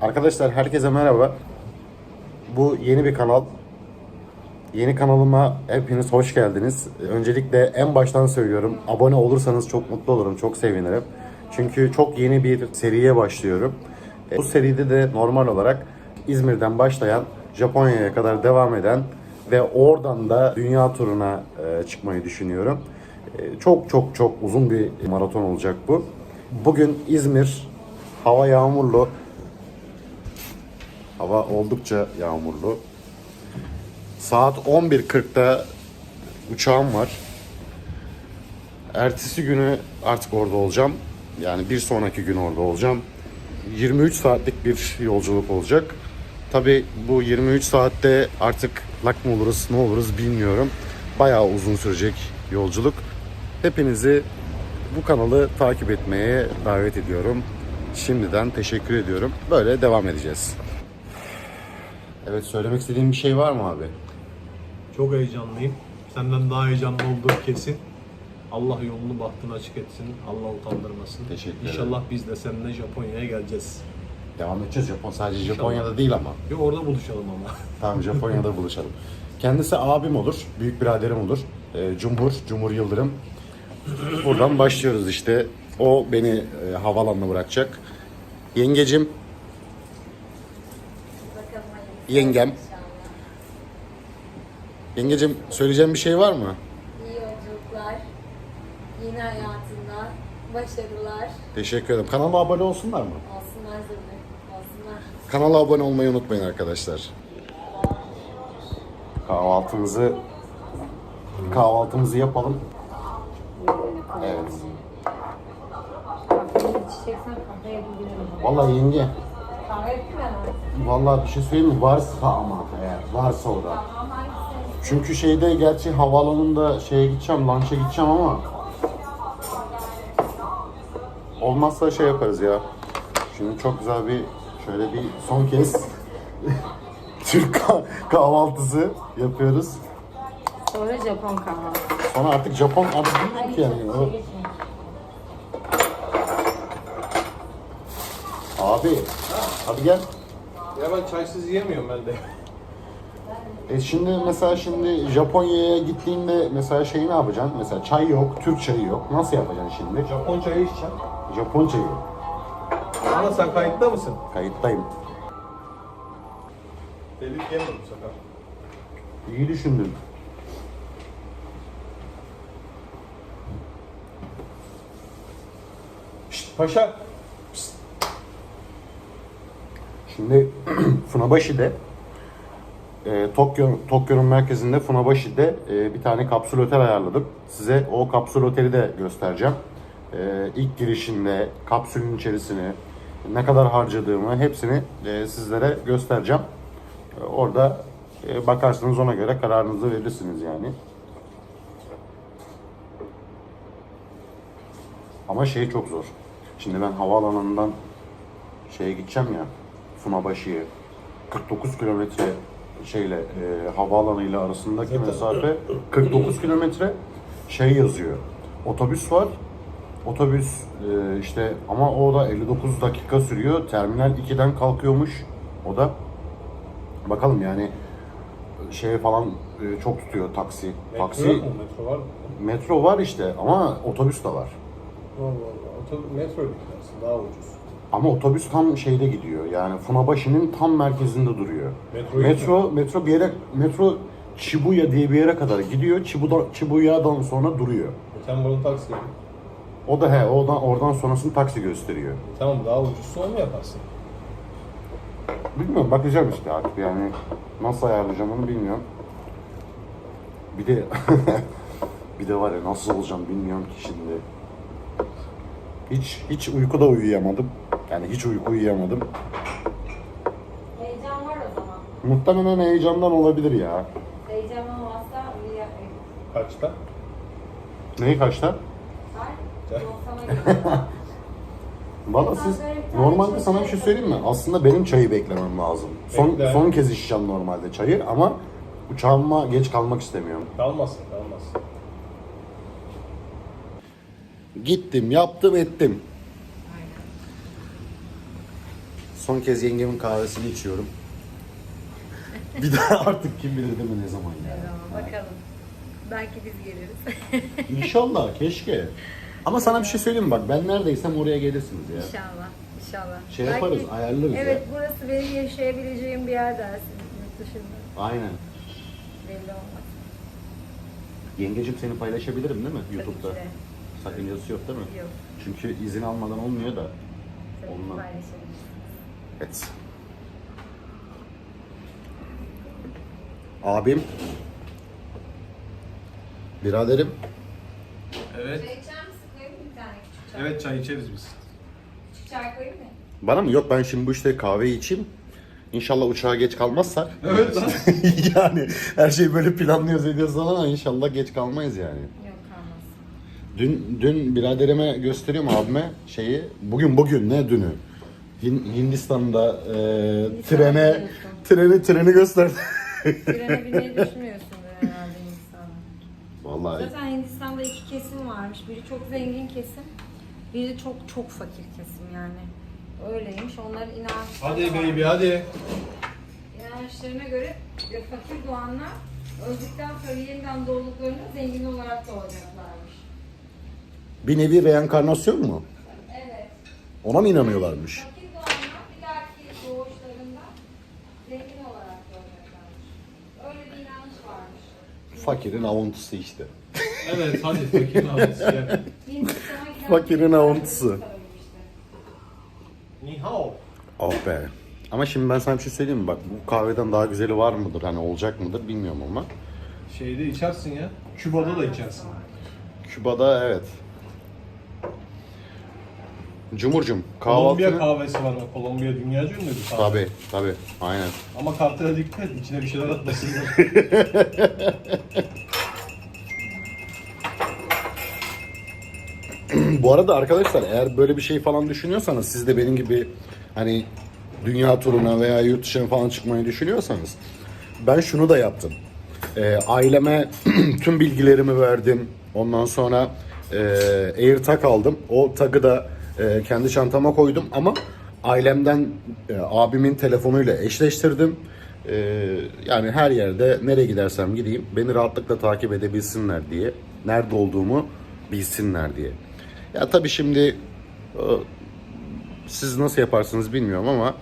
Arkadaşlar herkese merhaba. Bu yeni bir kanal. Yeni kanalıma hepiniz hoş geldiniz. Öncelikle en baştan söylüyorum. Abone olursanız çok mutlu olurum, çok sevinirim. Çünkü çok yeni bir seriye başlıyorum. Bu seride de normal olarak İzmir'den başlayan, Japonya'ya kadar devam eden ve oradan da dünya turuna e, çıkmayı düşünüyorum. E, Çok çok çok uzun bir maraton olacak bu. Bugün İzmir, hava yağmurlu. Hava oldukça yağmurlu. Saat 11.40'da uçağım var. Ertesi günü artık orada olacağım. Yani bir sonraki gün orada olacağım. 23 saatlik bir yolculuk olacak. Tabi bu 23 saatte artık lak mı oluruz ne oluruz bilmiyorum. Bayağı uzun sürecek yolculuk. Hepinizi bu kanalı takip etmeye davet ediyorum. Şimdiden teşekkür ediyorum. Böyle devam edeceğiz. Evet söylemek istediğim bir şey var mı abi? Çok heyecanlıyım. Senden daha heyecanlı olduğu kesin. Allah yolunu bahtını açık etsin. Allah utandırmasın. Teşekkür ederim. İnşallah biz de seninle Japonya'ya geleceğiz. Devam edeceğiz Japon sadece Japonya'da değil ama. Bir orada buluşalım ama. Tamam Japonya'da buluşalım. Kendisi abim olur, büyük biraderim olur. Ee, Cumhur, Cumhur Yıldırım. Buradan başlıyoruz işte. O beni e, havalanına bırakacak. Yengecim, Yengem. yengecim söyleyeceğim bir şey var mı? İyi yolculuklar. Yeni hayatında başarılar Teşekkür ederim. Kanala abone olsunlar mı? olsunlar zırhlı. Olsunlar. Kanala abone olmayı unutmayın arkadaşlar. Kahvaltımızı kahvaltımızı yapalım. Evet. Vallahi yenge. Vallahi bir şey söyleyeyim mi? Varsa ama eğer varsa o da. Çünkü şeyde gerçi havaalanında şeye gideceğim, lunch'a gideceğim ama olmazsa şey yaparız ya. Şimdi çok güzel bir şöyle bir son kez Türk kah- kahvaltısı yapıyoruz. Sonra Japon kahvaltı. Sonra artık Japon adı bilmiyorum ki yani. O- Abi, hadi gel. Ya ben çaysız yiyemiyorum ben de. E şimdi mesela şimdi Japonya'ya gittiğinde mesela şey ne yapacaksın? Mesela çay yok, Türk çayı yok. Nasıl yapacaksın şimdi? Japon çayı içeceğim. Japon çayı. Ama sen kayıtta mısın? Kayıttayım. Delik yeme bu sefer. İyi düşündün. Şşt paşa. Şimdi Funabashi'de e, Tokyo Tokyo'nun merkezinde Funabashi'de e, bir tane kapsül otel ayarladım. Size o kapsül oteli de göstereceğim. E, ilk girişinde kapsülün içerisini ne kadar harcadığımı hepsini e, sizlere göstereceğim. E, orada e, bakarsınız ona göre kararınızı verirsiniz yani. Ama şey çok zor. Şimdi ben havaalanından şeye gideceğim ya Funabashi'ye 49 kilometre şeyle e, havaalanıyla arasındaki mesafe 49 kilometre şey yazıyor. Otobüs var. Otobüs e, işte ama o da 59 dakika sürüyor. Terminal 2'den kalkıyormuş. O da bakalım yani şeye falan e, çok tutuyor taksi. Metro taksi yok mu? Metro var mı? metro var işte ama otobüs de var. Allah Allah. Otobüs metro gidersin daha ucuz. Ama otobüs tam şeyde gidiyor. Yani Funabashi'nin tam merkezinde duruyor. Metroyu metro metro bir yere metro Shibuya diye bir yere kadar gidiyor. Shibuya Shibuya'dan sonra duruyor. Sen bunu taksi yedin. O da he oradan oradan sonrasını taksi gösteriyor. Tamam daha ucuzsa onu yaparsın. Bilmiyorum bakacağım işte artık yani nasıl ayarlayacağım onu bilmiyorum. Bir de bir de var ya nasıl olacağım bilmiyorum ki şimdi. Hiç hiç uykuda uyuyamadım. Yani hiç uyku uyuyamadım. Heyecan var o zaman. Muhtemelen heyecandan olabilir ya. Heyecan olmazsa uyuyamayız. Kaçta? Neyi kaçta? Sana geliyor. Valla siz normalde sana bir şey söyleyeyim mi? Aslında benim çayı beklemem lazım. Son Bekle. son kez içeceğim normalde çayı ama uçağıma geç kalmak istemiyorum. Kalmazsın kalmazsın. Gittim, yaptım, ettim. Son kez yengemin kahvesini içiyorum. bir daha artık kim bilir değil mi ne zaman yani. Tamam bakalım. Belki biz geliriz. İnşallah keşke. Ama sana bir şey söyleyeyim mi? bak ben neredeysem oraya gelirsiniz ya. İnşallah. İnşallah. Şey yaparız, ayarlarız ya. Evet burası benim yaşayabileceğim bir yer dersin yurt dışında. Aynen. Belli olmaz. Yengecim seni paylaşabilirim değil mi YouTube'da? ki de. Sakıncası yok değil mi? Yok. Çünkü izin almadan olmuyor da. Tabii ki Ondan. paylaşabiliriz. Evet. Abim. Biraderim. Evet. Çay içer misin? Koyayım mı bir tane küçük çay? Evet çay içeriz biz. Küçük çay koyayım mı? Bana mı? Yok ben şimdi bu işte kahve içeyim. İnşallah uçağa geç kalmazsak. Evet lan. yani her şeyi böyle planlıyoruz ediyoruz falan ama inşallah geç kalmayız yani. Yok kalmaz. Dün dün biraderime gösteriyorum abime şeyi. Bugün bugün ne dünü? Hin- Hindistan'da e, trene treni treni gösterdi. Trene binmeyi düşünmüyorsundur herhalde Hindistan'da. Vallahi Zaten Hindistan'da iki kesim varmış. Biri çok zengin kesim, biri çok çok fakir kesim yani. Öyleymiş. Onların inançları Hadi var. baby hadi. İnançlarına göre e, fakir doğanlar öldükten sonra yeniden doğduklarında zengin olarak doğacaklarmış. bir nevi reenkarnasyon mu? Evet. Ona mı inanıyorlarmış? Fakir doğanlar bir dahaki doğuşlarında zengin olarak doğacaklarmış. Öyle bir inanç varmış. Fakirin avuntusu işte. Evet hadi Fakirin avuntusu. söylemişti. Ni hao. Oh be. Ama şimdi ben sana bir şey söyleyeyim mi? Bak bu kahveden daha güzeli var mıdır? Hani olacak mıdır bilmiyorum ama. Şeyde içersin ya. Küba'da da içersin. Küba'da evet. Cumhurcum Kolombiya kahvaltını... kahvesi var bak. Kolombiya dünyaca ünlü bir kahve. Tabi tabi aynen. Ama kartına dikkat et. içine bir şeyler atmasınlar. Bu arada arkadaşlar eğer böyle bir şey falan düşünüyorsanız siz de benim gibi hani dünya turuna veya yurt dışına falan çıkmayı düşünüyorsanız ben şunu da yaptım. Ee, aileme tüm bilgilerimi verdim. Ondan sonra e, AirTag aldım. O tagı da e, kendi çantama koydum ama ailemden e, abimin telefonuyla eşleştirdim. E, yani her yerde nereye gidersem gideyim beni rahatlıkla takip edebilsinler diye. Nerede olduğumu bilsinler diye. Ya tabii şimdi e, siz nasıl yaparsınız bilmiyorum ama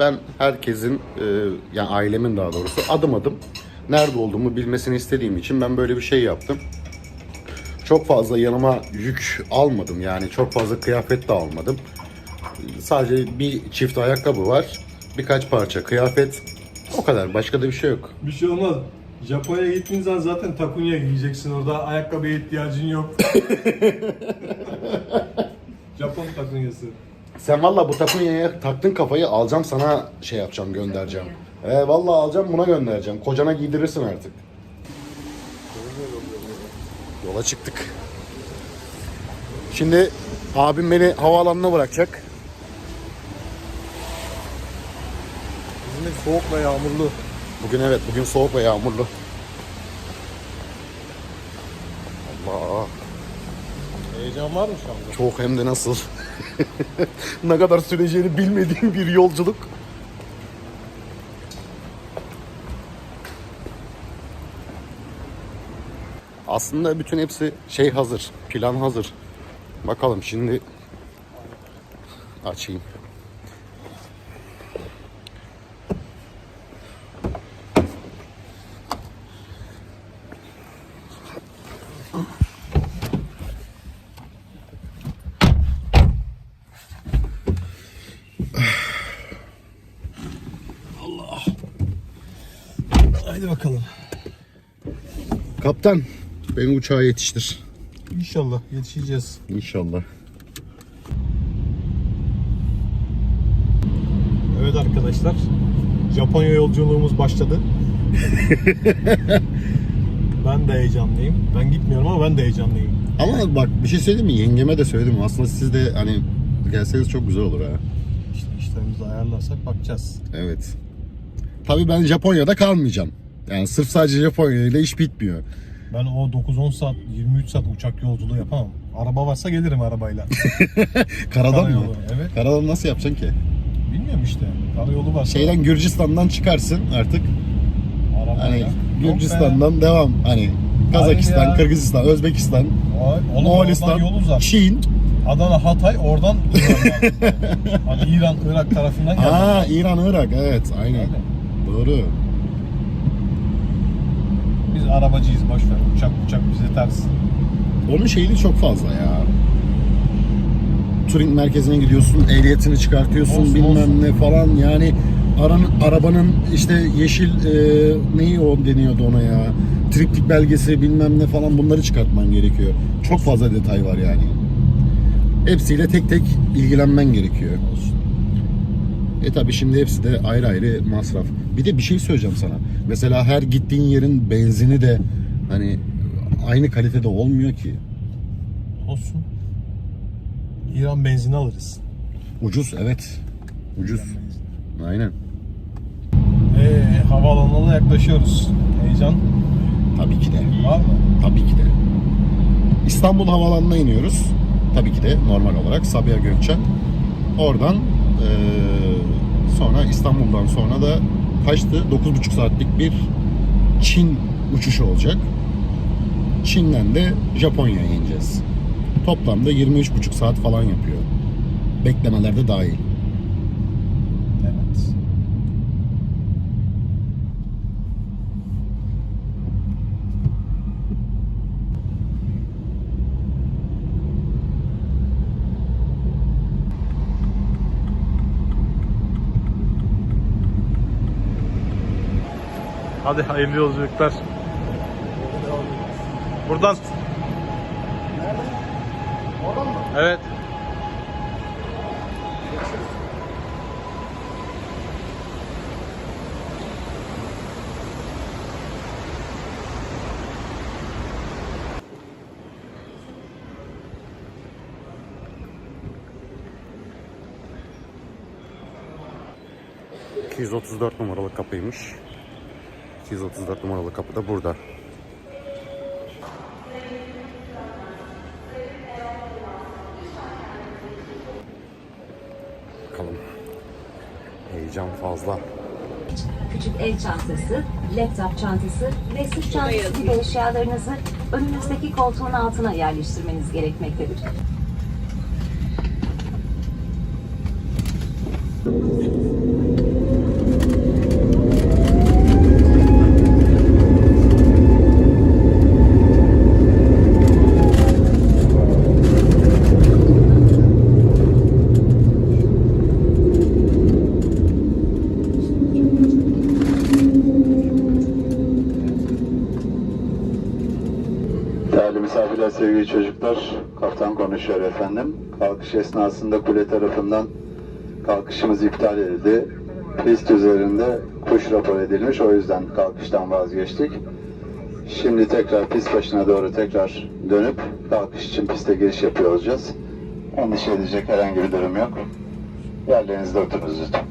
ben herkesin e, yani ailemin daha doğrusu adım adım nerede olduğumu bilmesini istediğim için ben böyle bir şey yaptım. Çok fazla yanıma yük almadım yani çok fazla kıyafet de almadım. Sadece bir çift ayakkabı var, birkaç parça kıyafet. O kadar başka da bir şey yok. bir şey olmaz. Japonya'ya gittiğin zaman zaten takunya giyeceksin orada. Ayakkabıya ihtiyacın yok. Japon takunyası. Sen valla bu takunyaya taktın kafayı alacağım sana şey yapacağım göndereceğim. He valla alacağım buna göndereceğim. Kocana giydirirsin artık. Yola çıktık. Şimdi abim beni havaalanına bırakacak. İzmir soğuk ve yağmurlu. Bugün evet bugün soğuk ve yağmurlu. Allah Heyecan var mı şu anda? çok hem de nasıl. ne kadar süreceğini bilmediğim bir yolculuk. Aslında bütün hepsi şey hazır, plan hazır. Bakalım şimdi açayım. Haydi bakalım. Kaptan, beni uçağa yetiştir. İnşallah yetişeceğiz. İnşallah. Evet arkadaşlar. Japonya yolculuğumuz başladı. ben de heyecanlıyım. Ben gitmiyorum ama ben de heyecanlıyım. Ama bak bir şey söyleyeyim mi? Yengeme de söyledim. Aslında siz de hani gelseniz çok güzel olur ha. İşte işlerimizi ayarlarsak bakacağız. Evet. Tabii ben Japonya'da kalmayacağım. Yani sırf sadece Japonya ile iş bitmiyor. Ben o 9-10 saat, 23 saat uçak yolculuğu yapamam. Araba varsa gelirim arabayla. Karadan mı? Karayolu, evet. Karadan nasıl yapacaksın ki? Bilmiyorum işte. Karayolu var. Şeyden Gürcistan'dan çıkarsın artık. Hani Arabayla. Gürcistan'dan devam. Hani Kazakistan, ya. Kırgızistan, Özbekistan, Oğlum Moğolistan, yol uzak. Çin. Adana, Hatay oradan hani İran, Irak tarafından geldi. Aa İran, Irak. Evet, aynen. Öyle. Doğru. Biz arabacıyız boş ver. Uçak uçak bize ters. Onun şeyli çok fazla ya. Turing merkezine gidiyorsun, ehliyetini çıkartıyorsun Olsun, bilmem olsun. ne falan yani aranın, arabanın işte yeşil e, neyi o deniyordu ona ya triptik belgesi bilmem ne falan bunları çıkartman gerekiyor. Çok fazla detay var yani. Hepsiyle tek tek ilgilenmen gerekiyor. Olsun. E tabi şimdi hepsi de ayrı ayrı masraf. Bir de bir şey söyleyeceğim sana. Mesela her gittiğin yerin benzini de hani aynı kalitede olmuyor ki. Olsun. İran benzini alırız. Ucuz evet. Ucuz. Aynen. Ee, havaalanına yaklaşıyoruz. Heyecan Tabii ki de. var mı? Tabii ki de. İstanbul Havaalanı'na iniyoruz. Tabii ki de normal olarak Sabiha Gökçen. Oradan sonra İstanbul'dan sonra da kaçtı? 9,5 saatlik bir Çin uçuşu olacak. Çin'den de Japonya'ya ineceğiz. Toplamda 23,5 saat falan yapıyor. Beklemeler de dahil. Evet. Hadi hayırlı yolculuklar. Buradan. Oradan mı? Evet. Hı. 234 numaralı kapıymış. 234 numaralı kapı da burada. Bakalım. Heyecan fazla. Küçük el çantası, laptop çantası ve sırt çantası gibi eşyalarınızı önünüzdeki koltuğun altına yerleştirmeniz gerekmektedir. Değerli çocuklar, kaptan konuşuyor efendim. Kalkış esnasında kule tarafından kalkışımız iptal edildi. Pist üzerinde kuş rapor edilmiş, o yüzden kalkıştan vazgeçtik. Şimdi tekrar pist başına doğru tekrar dönüp kalkış için piste giriş yapıyor olacağız. Endişe edecek herhangi bir durum yok. Yerlerinizde oturunuz lütfen.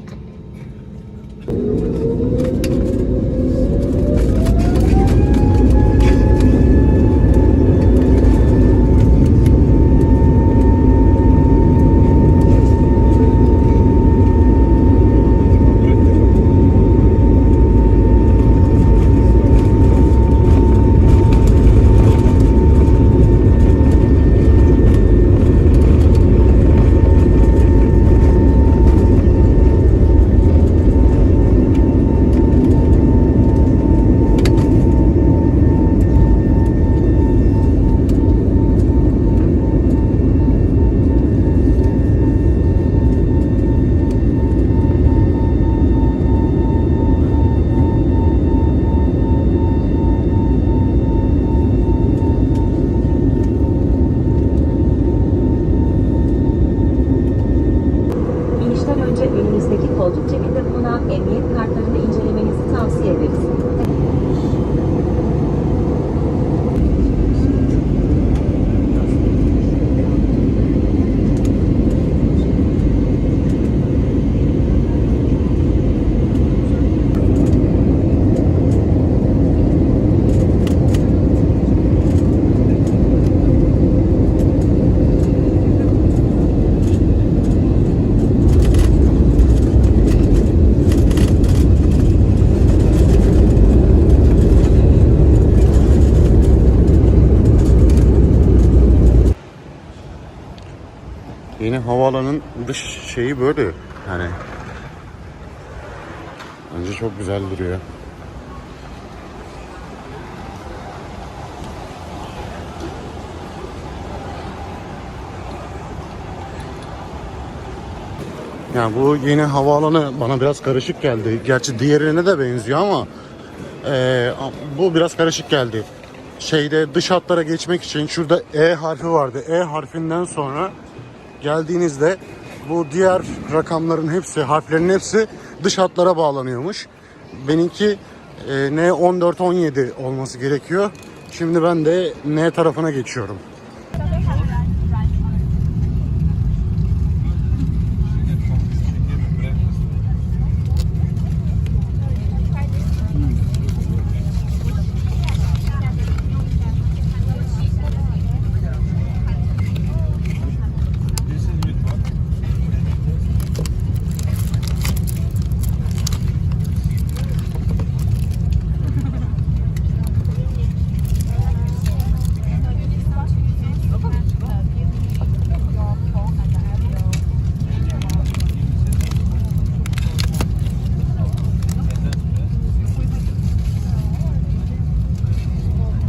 Havaalanının dış şeyi böyle yani. Bence çok güzel duruyor. Yani bu yeni havaalanı bana biraz karışık geldi. Gerçi diğerine de benziyor ama eee, bu biraz karışık geldi. Şeyde dış hatlara geçmek için şurada E harfi vardı. E harfinden sonra geldiğinizde bu diğer rakamların hepsi, harflerin hepsi dış hatlara bağlanıyormuş. Benimki e, N14 17 olması gerekiyor. Şimdi ben de N tarafına geçiyorum.